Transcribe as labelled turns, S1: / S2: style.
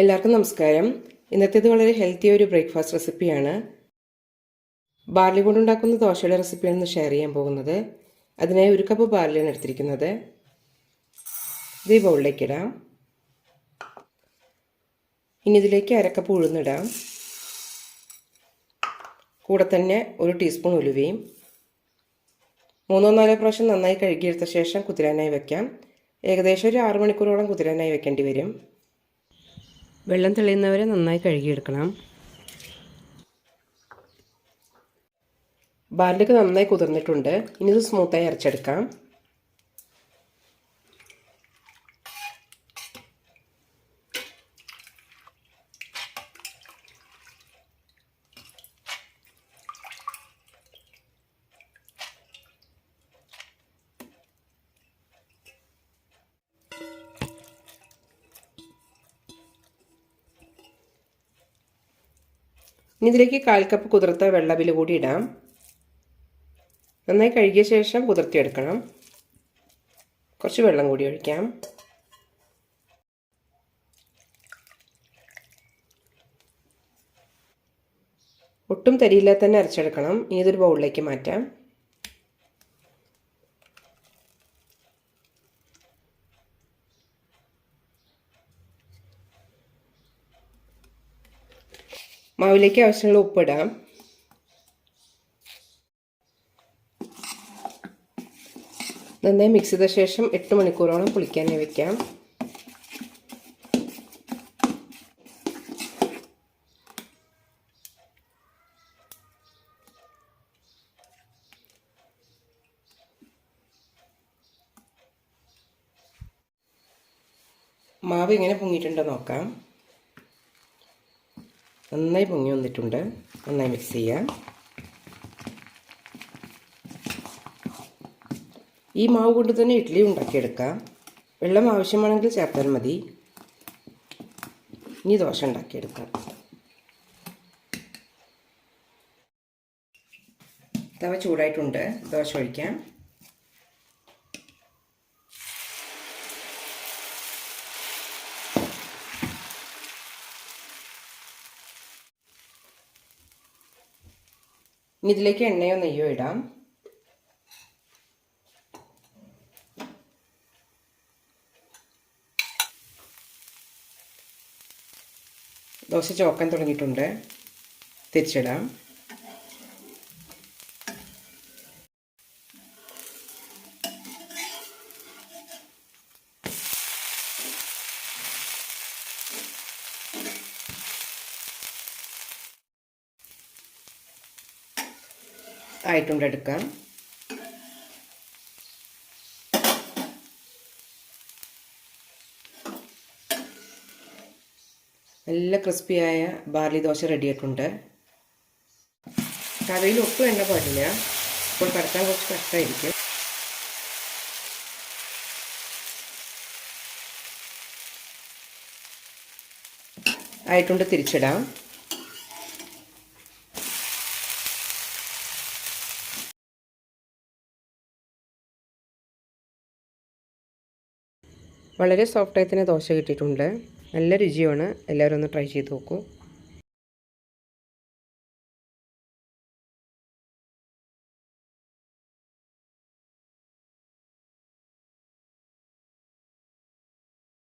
S1: എല്ലാവർക്കും നമസ്കാരം. ഇന്നത്തേത് വളരെ ഹെൽത്തി ഒരു ബ്രേക്ക്ഫാസ്റ്റ് റെസിപ്പിയാണ് ബാർലി കൊണ്ടുണ്ടാക്കുന്ന ദോശയുടെ റെസിപ്പിയാണ് ഷെയർ ചെയ്യാൻ പോകുന്നത്. അതിനായി ഒരു കപ്പ് ബാർലിയാണ് എടുത്തിരിക്കുന്നത്. ഇത് ബൗളിലേക്ക് ഇടാം. ഇനി ഇതിലേക്ക് അരക്കപ്പ് ഉഴുന്നിടാം കൂടെ തന്നെ ഒരു ടീസ്പൂൺ ഉലുവയും. മൂന്നോ നാലോ പ്രാവശ്യം നന്നായി കഴുകിയെടുത്ത ശേഷം കുതിരാനായി വെക്കാം. ഏകദേശം ഒരു ആറു മണിക്കൂറോളം കുതിരാനായി വെക്കേണ്ടി വരും. വെള്ളം തെളിയുന്നവരെ നന്നായി കഴുകിയെടുക്കണം. ബാർലിക്ക് നന്നായി കുതിർന്നിട്ടുണ്ട്. ഇനി ഇത് സ്മൂത്തായി അരച്ചെടുക്കാം. ഇനി ഇതിലേക്ക് കാൽ കപ്പ് കുതിർത്ത വെള്ളവിൽ കൂടി ഇടാം. നന്നായി കഴുകിയ ശേഷം കുതിർത്തിയെടുക്കണം. കുറച്ച് വെള്ളം കൂടി ഒഴിക്കാം. ഒട്ടും തരിയില്ലാതെ തന്നെ അരച്ചെടുക്കണം. ഇനി ബൗളിലേക്ക് മാറ്റാം. മാവിലേക്ക് ആവശ്യമുള്ള ഉപ്പിടാം. നന്നായി മിക്സ് ചെയ്ത ശേഷം എട്ട് മണിക്കൂറോളം പുളിക്കാനായി വെക്കാം. മാവ് എങ്ങനെ പൊങ്ങിയിട്ടുണ്ടോ നോക്കാം. നന്നായി പൊങ്ങി വന്നിട്ടുണ്ട്. നന്നായി മിക്സ് ചെയ്യാം. ഈ മാവ് കൊണ്ട് തന്നെ ഇഡ്ഡലി ഉണ്ടാക്കിയെടുക്കാം. വെള്ളം ആവശ്യമാണെങ്കിൽ ചേർത്താൽ മതി. ഇനി ദോശ ഉണ്ടാക്കിയെടുക്കാം. തവ ചൂടായിട്ടുണ്ട്. ദോശ ഒഴിക്കാം. ഇനി ഇതിലേക്ക് എണ്ണയോ നെയ്യോ ഇടാം. ദോശ ചോക്കാൻ തുടങ്ങിയിട്ടുണ്ട്. തിരിച്ചിടാം. ആയിട്ടുണ്ട് എടുക്കാം. നല്ല ക്രിസ്പിയായ ബാർലി ദോശ റെഡിയായിട്ടുണ്ട് കറിയിൽ ഒട്ടും എണ്ണ പാടില്ല. അപ്പോൾ പരത്താൻ കുറച്ച് കഷ്ടമായിരിക്കും ആയിട്ടുണ്ട് തിരിച്ചിടാം. വളരെ സോഫ്റ്റായി തന്നെ ദോശ കിട്ടിയിട്ടുണ്ട്. നല്ല രുചിയാണ്. എല്ലാവരും ഒന്ന് ട്രൈ ചെയ്ത് നോക്കൂ.